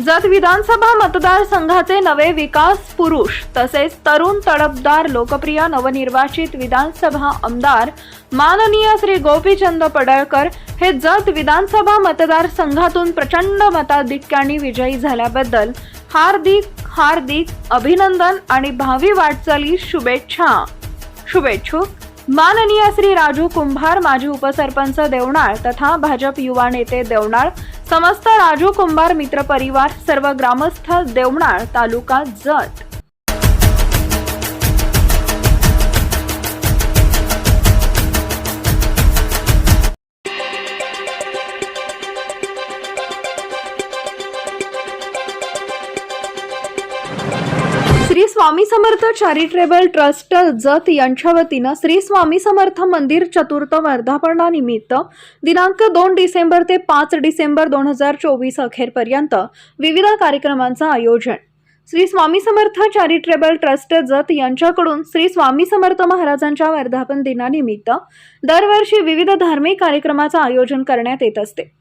जत विधानसभा मतदारसंघाचे नवे विकास पुरुष तसेच तरुण तडफदार लोकप्रिय नवनिर्वाचित विधानसभा आमदार माननीय श्री गोपीचंद पडळकर हे जत विधानसभा मतदारसंघातून प्रचंड मताधिक्याने विजयी झाल्याबद्दल हार्दिक हार्दिक अभिनंदन आणि भावी वाटचाली शुभेच्छा. शुभेच्छुक. माननीय श्री राजू कुंभार माजी उपसरपंच देवनाळ तथा भाजप युवा नेते देवनाळ समस्त राजू कुंभार मित्र परिवार सर्व ग्रामस्थ देवणार तालुका जत. श्री स्वामी समर्थ चॅरिटेबल ट्रस्ट जत यांच्या वतीनं श्री स्वामी समर्थ मंदिर चतुर्थ वर्धापनानिमित्त दिनांक दोन डिसेंबर ते पाच डिसेंबर दोन हजार चोवीस अखेरपर्यंत विविध कार्यक्रमांचं आयोजन. श्री स्वामी समर्थ चॅरिटेबल ट्रस्ट जत यांच्याकडून श्री स्वामी समर्थ महाराजांच्या वर्धापन दिनानिमित्त दरवर्षी विविध धार्मिक कार्यक्रमाचं आयोजन करण्यात येत असते.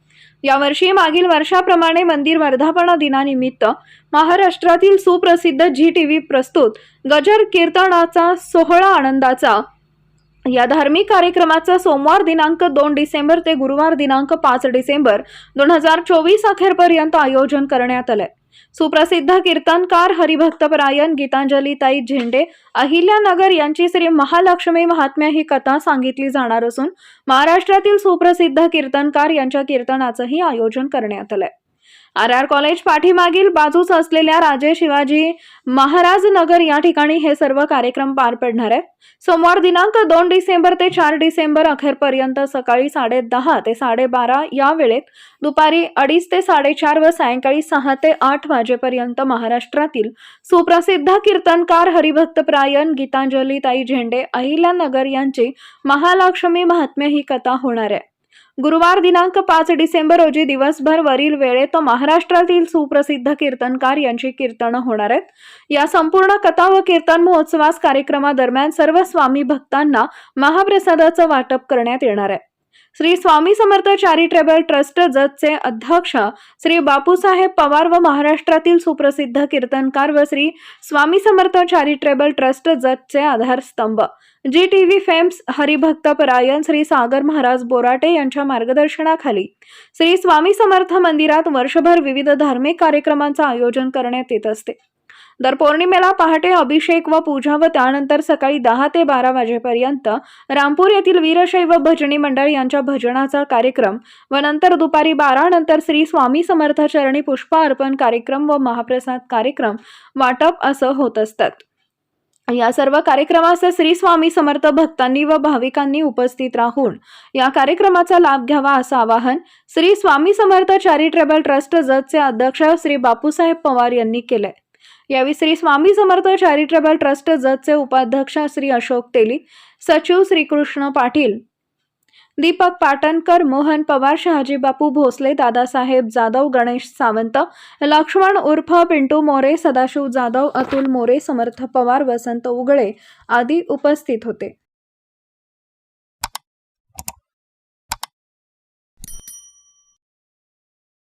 यावर्षी मागील वर्षाप्रमाणे मंदिर वर्धापना दिनानिमित्त महाराष्ट्रातील सुप्रसिद्ध झी टी व्ही प्रस्तुत गजर कीर्तनाचा सोहळा आनंदाचा. या धार्मिक कार्यक्रमाचा सोमवार दिनांक दोन डिसेंबर ते गुरुवार दिनांक पाच डिसेंबर दोन हजार चोवीस अखेरपर्यंत आयोजन करण्यात आलंय. सुप्रसिद्ध कीर्तनकार हरिभक्तपरायण गीतांजलीताई झेंडे अहिल्यानगर यांची श्री महालक्ष्मी महात्म्य ही कथा सांगितली जाणार असून महाराष्ट्रातील सुप्रसिद्ध कीर्तनकार यांच्या कीर्तनाचंही आयोजन करण्यात आलंय. आर आर कॉलेज पाठीमागील बाजूस असलेल्या राजे शिवाजी महाराज नगर या ठिकाणी हे सर्व कार्यक्रम पार पडणार आहेत. सोमवार दिनांक दोन डिसेंबर ते चार डिसेंबर अखेरपर्यंत सकाळी साडे दहा ते साडेबारा या वेळेत दुपारी अडीच ते साडेचार व सायंकाळी सहा ते आठ वाजेपर्यंत महाराष्ट्रातील सुप्रसिद्ध कीर्तनकार हरिभक्तप्रायण गीतांजली ताई झेंडे अहिल्यानगर यांची महालक्ष्मी महात्म्य ही कथा होणार आहे. गुरुवार दिनांक पाच डिसेंबर रोजी दिवसभर वरील वेळेत महाराष्ट्रातील सुप्रसिद्ध कीर्तनकार यांची कीर्तन होणार आहेत. या संपूर्ण कथा व कीर्तन महोत्सवास कार्यक्रमादरम्यान सर्व स्वामी भक्तांना महाप्रसादाचं वाटप करण्यात येणार आहे. श्री स्वामी समर्थ चॅरिटेबल ट्रस्ट जतचे अध्यक्ष श्री बापूसाहेब पवार व महाराष्ट्रातील सुप्रसिद्ध कीर्तनकार व श्री स्वामी समर्थ चॅरिटेबल ट्रस्ट जतचे आधारस्तंभ. G T V fames Haribhakta Parayan Shri Sagar Maharaj Borate यांच्या मार्गदर्शनाखाली श्री स्वामी समर्थ मंदिरात वर्षभर विविध धार्मिक कार्यक्रमांचं आयोजन करण्यात येत असते. दर पौर्णिमेला पहाटे अभिषेक व पूजा व त्यानंतर सकाळी दहा ते बारा वाजेपर्यंत रामपूर येथील वीरशैव भजनी मंडळ यांच्या भजनाचा कार्यक्रम व नंतर दुपारी बारा नंतर श्री स्वामी समर्थ चरणी पुष्प अर्पण कार्यक्रम व महाप्रसाद कार्यक्रम वाटप असं होत असतात. या सर्व कार्यक्रमास श्री स्वामी समर्थ भक्तांनी व भाविकांनी उपस्थित राहून या कार्यक्रमाचा लाभ घ्यावा असं आवाहन श्री स्वामी समर्थ चॅरिटेबल ट्रस्ट जतचे अध्यक्ष श्री बापूसाहेब पवार यांनी केलंय. यावेळी श्री स्वामी समर्थ चॅरिटेबल ट्रस्ट जतचे उपाध्यक्ष श्री अशोक तेली सचिव श्रीकृष्ण पाटील दीपक पाटणकर मोहन पवार शहाजी बापू भोसले दादासाहेब जाधव गणेश सावंत लक्ष्मण उर्फ पिंटू मोरे सदाशिव जाधव अतुल मोरे समर्थ पवार वसंत उगळे आदी उपस्थित होते.